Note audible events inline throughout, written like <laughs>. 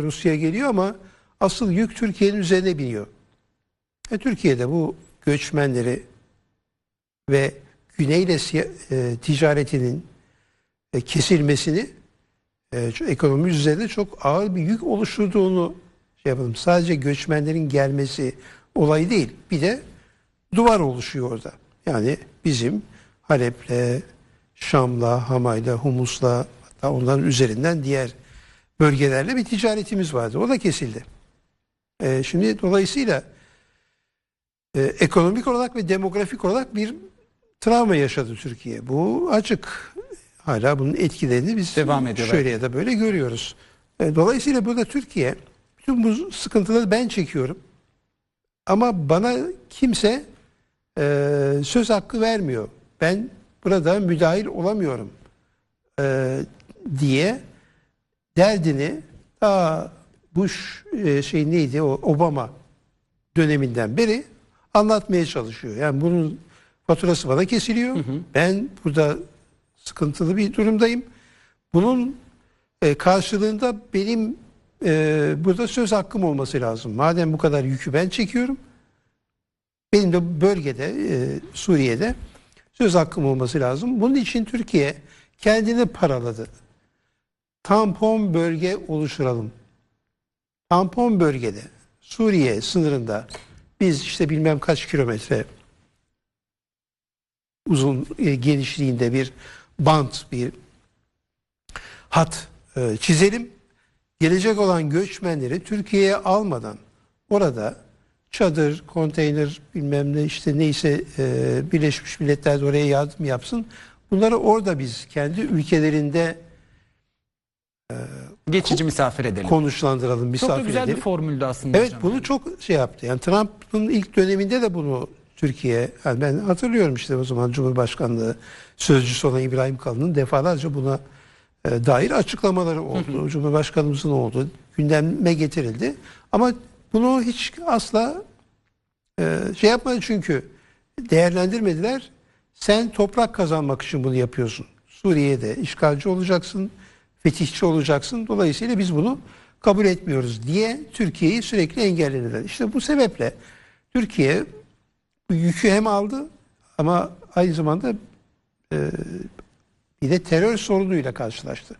Rusya geliyor ama asıl yük Türkiye'nin üzerine biniyor. E, Türkiye'de bu göçmenleri ve güneyle e, ticaretinin e, kesilmesini e, ekonomi üzerinde çok ağır bir yük oluşturduğunu şey yapalım. Sadece göçmenlerin gelmesi olayı değil. Bir de duvar oluşuyor orada. Yani bizim Halep'le, Şam'la, Hamay'la, Humus'la hatta onların üzerinden diğer bölgelerle bir ticaretimiz vardı. O da kesildi. E, şimdi dolayısıyla e, ekonomik olarak ve demografik olarak bir travma yaşadı Türkiye. Bu açık. Hala bunun etkilerini biz Devam ediyor şöyle ya da böyle görüyoruz. E, dolayısıyla burada Türkiye bütün bu sıkıntıları ben çekiyorum. Ama bana kimse e, söz hakkı vermiyor. Ben burada müdahil olamıyorum e, diye derdini daha Bush e, şey neydi o Obama döneminden beri anlatmaya çalışıyor. Yani bunun faturası bana kesiliyor. Ben burada sıkıntılı bir durumdayım. Bunun e, karşılığında benim e, burada söz hakkım olması lazım. Madem bu kadar yükü ben çekiyorum. Benim de bölgede e, Suriye'de söz hakkım olması lazım. Bunun için Türkiye kendini paraladı. Tampon bölge oluşturalım. Tampon bölgede Suriye sınırında biz işte bilmem kaç kilometre uzun e, genişliğinde bir bant bir hat e, çizelim. Gelecek olan göçmenleri Türkiye'ye almadan orada çadır, konteyner bilmem ne işte neyse e, Birleşmiş Milletler de oraya yardım yapsın. Bunları orada biz kendi ülkelerinde Geçici misafir edelim. konuşlandıralım, Çok da misafir güzel edelim. bir formüldü aslında Evet hocam. bunu çok şey yaptı. Yani Trump'ın ilk döneminde de bunu Türkiye, yani ben hatırlıyorum işte o zaman Cumhurbaşkanlığı sözcüsü olan İbrahim Kalın'ın defalarca buna e, dair açıklamaları oldu. Cumhurbaşkanımızın oldu. Gündeme getirildi. Ama bunu hiç asla e, şey yapmadı çünkü değerlendirmediler. Sen toprak kazanmak için bunu yapıyorsun. Suriye'de işgalci olacaksın, fetihçi olacaksın. Dolayısıyla biz bunu kabul etmiyoruz diye Türkiye'yi sürekli engellediler. İşte bu sebeple Türkiye bu yükü hem aldı ama aynı zamanda e, bir de terör sorunuyla karşılaştı.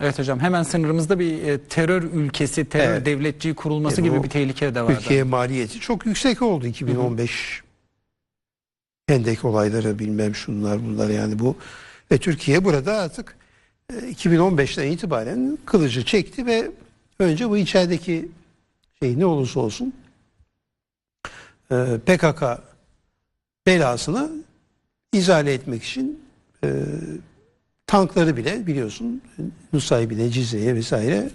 Evet hocam hemen sınırımızda bir e, terör ülkesi, terör Evet. devletçiği kurulması E, gibi bir tehlike de vardı. Türkiye maliyeti çok yüksek oldu 2015 Hendek olayları bilmem şunlar bunlar yani bu ve Türkiye burada artık 2015'ten itibaren kılıcı çekti ve önce bu içerideki şey ne olursa olsun e, PKK belasını izale etmek için e, tankları bile biliyorsun Nusaybin'e, Cizre'ye vesaire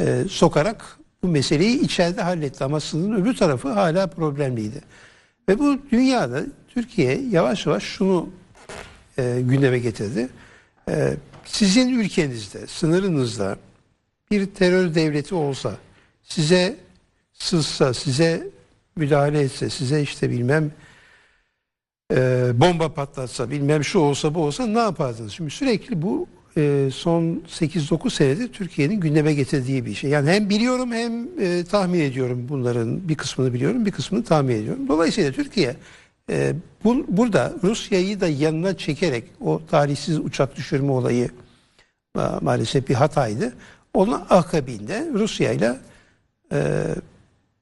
e, sokarak bu meseleyi içeride halletti ama sınırın öbür tarafı hala problemliydi. Ve bu dünyada Türkiye yavaş yavaş şunu e, gündeme getirdi. E, sizin ülkenizde, sınırınızda bir terör devleti olsa, size sızsa, size müdahale etse, size işte bilmem e, bomba patlatsa, bilmem şu olsa bu olsa ne yapardınız? Şimdi sürekli bu e, son 8-9 senedir Türkiye'nin gündeme getirdiği bir şey. Yani hem biliyorum hem e, tahmin ediyorum bunların bir kısmını biliyorum, bir kısmını tahmin ediyorum. Dolayısıyla Türkiye e, bu, burada Rusya'yı da yanına çekerek o talihsiz uçak düşürme olayı ma- maalesef bir hataydı. Onun akabinde Rusya ile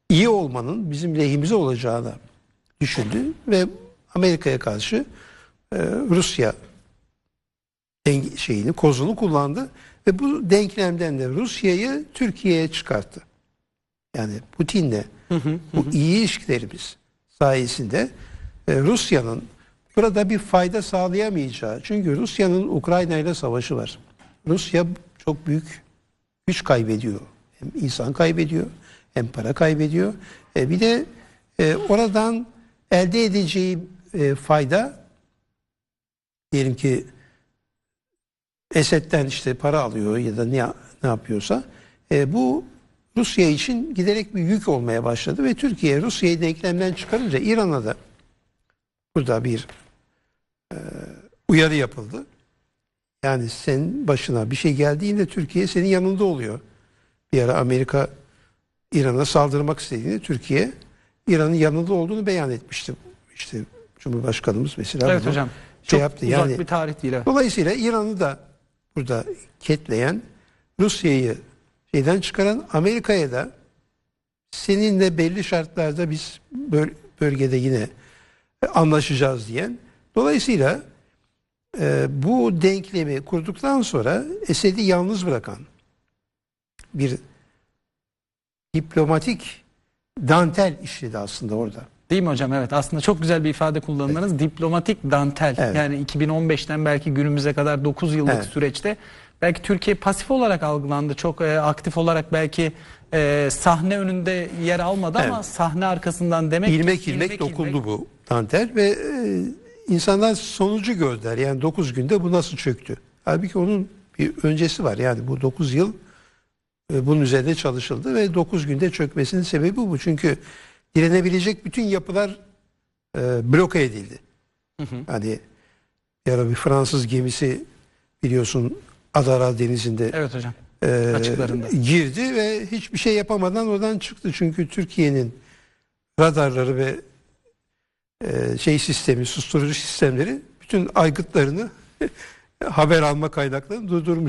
iyi olmanın bizim lehimize olacağını düşündü ve Amerika'ya karşı e, Rusya şeyini kozunu kullandı ve bu denklemden de Rusya'yı Türkiye'ye çıkarttı. Yani Putin'le bu iyi ilişkilerimiz sayesinde Rusya'nın burada bir fayda sağlayamayacağı çünkü Rusya'nın Ukrayna ile savaşı var. Rusya çok büyük güç kaybediyor. Hem insan kaybediyor hem para kaybediyor. E, bir de e, oradan elde edeceği e, fayda diyelim ki Esed'den işte para alıyor ya da ne, ne yapıyorsa e, bu Rusya için giderek bir yük olmaya başladı ve Türkiye Rusya'yı denklemden çıkarınca İran'a da burada bir e, uyarı yapıldı. Yani senin başına bir şey geldiğinde Türkiye senin yanında oluyor. Bir ara Amerika İran'a saldırmak istediğini Türkiye İran'ın yanında olduğunu beyan etmişti. İşte Cumhurbaşkanımız mesela Evet hocam. şey Çok yaptı. uzak Yani bir tarih değil. evet. Dolayısıyla İran'ı da burada ketleyen, Rusya'yı şeyden çıkaran, Amerika'ya da seninle belli şartlarda biz böl- bölgede yine anlaşacağız diyen. Dolayısıyla e, bu denklemi kurduktan sonra Esed'i yalnız bırakan bir diplomatik dantel işledi aslında orada. Değil mi hocam? Evet aslında çok güzel bir ifade kullandınız. Diplomatik dantel. Evet. Yani 2015'ten belki günümüze kadar 9 yıllık Evet. süreçte belki Türkiye pasif olarak algılandı. Çok e, aktif olarak belki e, sahne önünde yer almadı ama Evet. sahne arkasından demek ilmek ki ilmek dokundu bu dantel ve e, insanlar sonucu gördüler. Yani 9 günde bu nasıl çöktü? Halbuki onun bir öncesi var. Yani bu 9 yıl e, bunun üzerinde çalışıldı ve 9 günde çökmesinin sebebi bu. Çünkü direnebilecek bütün yapılar e, bloke edildi. Hani bir ara bir Fransız gemisi biliyorsun Adara Denizi'nde Evet hocam. e, Açıklarında. girdi ve hiçbir şey yapamadan oradan çıktı. Çünkü Türkiye'nin radarları ve e, şey sistemi, susturucu sistemleri bütün aygıtlarını <laughs> haber alma kaynaklarını durdurmuş.